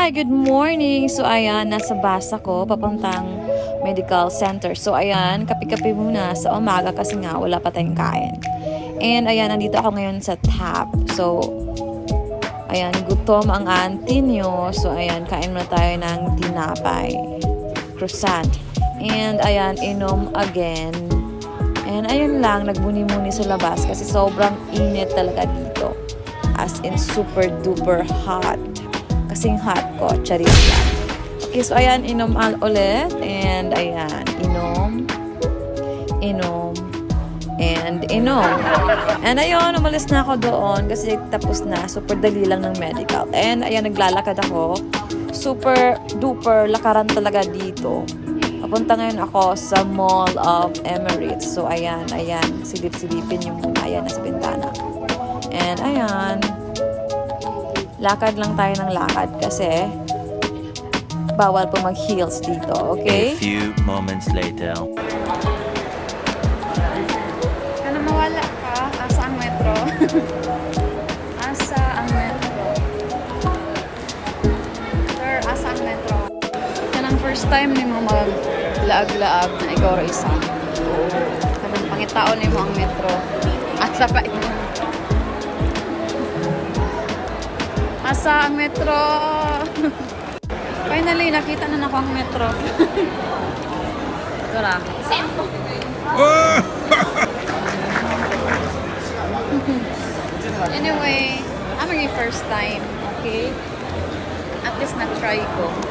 Hi, good morning. So ayan, nasa basa ko papuntang medical center. So ayan, kape-kape muna sa umaga kasi nga wala pa tayong kain. And ayan, nandito ako ngayon sa tap. So ayan, gutom ang auntie nyo. So ayan, kain muna tayo ng tinapay. Croissant. And ayan, inom again. And ayun lang, nagmuni-muni sa labas kasi sobrang init talaga dito. As in super duper hot. Kasing hot ko, charis lang. Okay, so ayan, inom al ulit. And ayan, inom, inom, and inom. And ayun, umalis na ako doon kasi tapos na. Super dali lang ng medical. And ayan, naglalakad ako. Super duper lakaran talaga dito. Papunta ngayon ako sa Mall of Emirates. So, ayan, ayan. Silip-silipin yung muna. Ayan, nasa bintana. And, ayan. Lakad lang tayo ng lakad kasi bawal po mag-heels dito, A okay? few moments later. Kana mawala ka, asa ang metro? asa ang metro? Sir, asa ang metro? Yan ang first time ni mo mag-laag-laag na ikaw ra isa. Kanang pangitaon ni mo ang metro. Asa pa ito? Asa ang metro? Finally, nakita na nako ang metro. Ito na. Anyway, I'm your first time, okay? At least na-try ko.